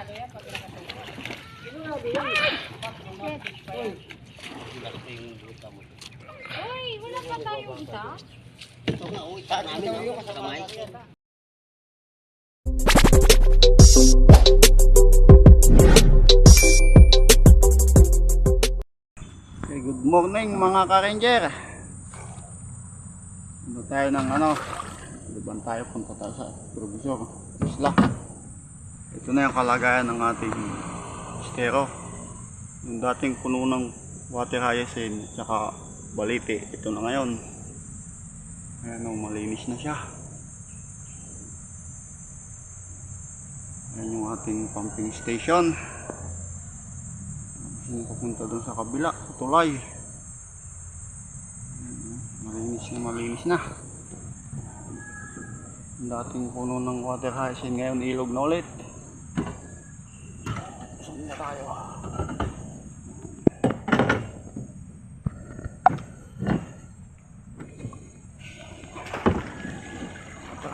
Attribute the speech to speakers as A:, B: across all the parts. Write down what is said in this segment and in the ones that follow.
A: Uy, wala pa tayong isa?
B: Okay, good morning mga ka-ranger. Ano tayo ng ano? Liban tayo, punta tayo sa provisor. Isla. Ito na yung kalagayan ng ating estero. Yung dating puno ng water hyacinth at saka baliti. Ito na ngayon. Ayan o, malinis na siya. Ayan yung ating pumping station. Yung papunta doon sa kabila, sa tulay. Ayan, Malinis na malinis na. Dating puno ng water hyacinth ngayon ilog na ulit.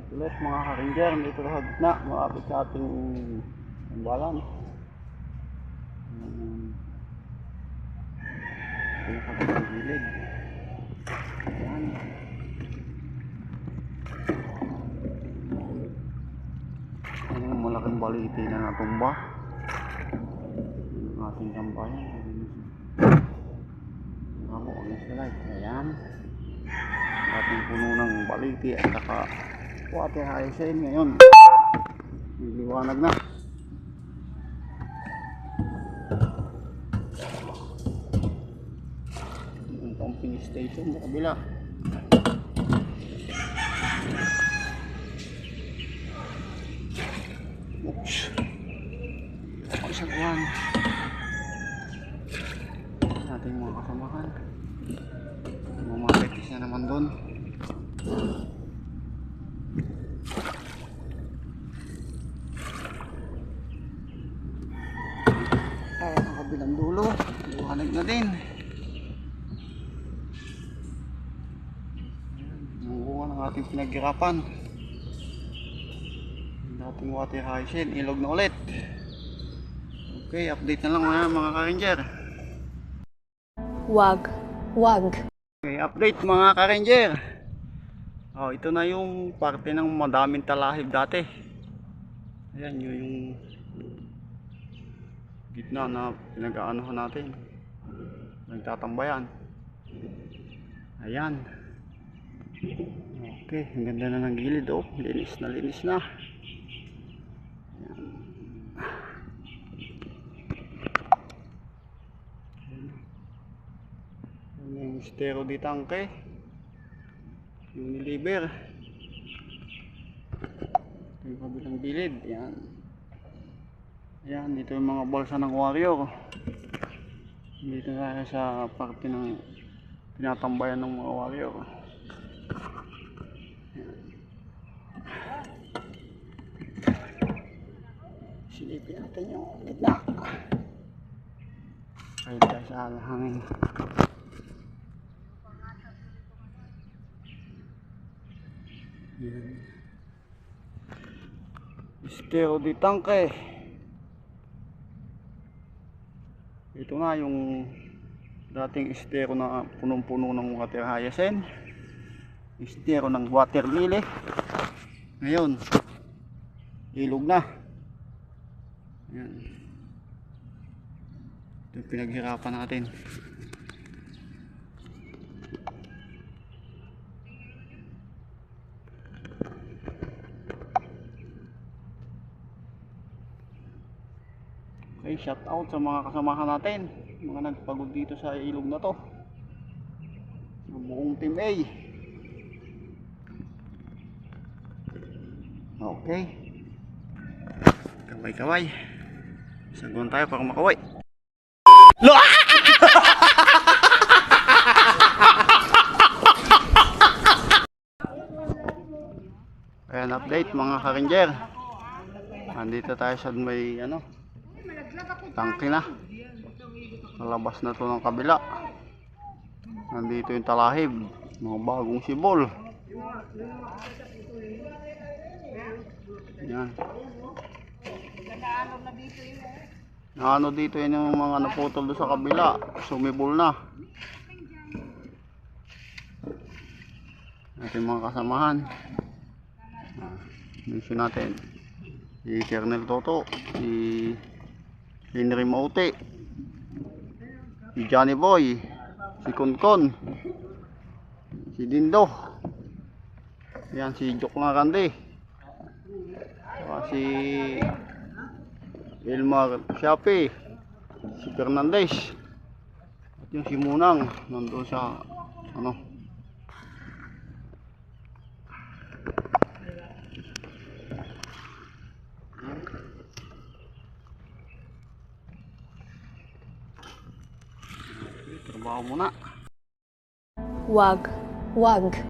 B: Update ulit mga ka-ranger, dito sa gitna, malapit sa ating tambalan. Pinakabang gilid. Ano yung malaking baliti na natumba. Yung ating kampayan. Ako, ano sila eh. Ayan. Ating puno ng baliti at saka water hyacinth ngayon. Liliwanag na. Yung pumping station sa kabila. Oops. Ako sa buwan. Ating mga kasamahan. Mamaritis na naman doon. Kaya ang kabilang dulo. Liwanag na din. Bunga ng ating pinaghirapan. Yung ating water hyacinth, ilog na ulit. Okay, update na lang mga, mga ka-ranger.
C: Wag. Wag.
B: Okay, update mga ka-ranger. Oh, ito na yung parte ng madaming talahib dati. Ayan, yun yung gitna na pinag-aanohan natin. Nagtatambayan. Ayan. Okay, ang ganda na ng gilid oh. Linis na linis na. Ayan. Ayan yung estero di tangke. Unilever. Ito yung kabilang gilid. Ayan. Ayan, dito yung mga balsa ng warrior. Dito tayo sa parte ng tinatambayan ng mga warrior. Silipin natin yung gitna. Kahit tayo sa hangin. Yan. Estero di tangke. Na yung dating estero na punong-puno ng water hyacinth. Estero ng water lily. Ngayon, ilog na. Yan. Ito pinaghirapan natin. Okay, shout out sa mga kasamahan natin. Mga nagpagod dito sa ilog na to. Sa buong team A. Okay. Kaway-kaway. Saguan tayo para makaway. Ayan, update mga ka-ranger. Nandito tayo sa may ano, tangke na. Nalabas na to ng kabila. Nandito yung talahib, mga bagong sibol. Yan. Ano dito yun yung mga naputol doon sa kabila. Sumibol na. Ating mga kasamahan. Ah, mention natin. Si Kernel Toto. Si Henry Maute. Si Johnny Boy. Si Konkon. Si Dindo. Yan si Jok nga. Saka si Elmar Siape. Si Fernandez. At yung si Munang nandun sa ano muna.
C: Wag. Wag.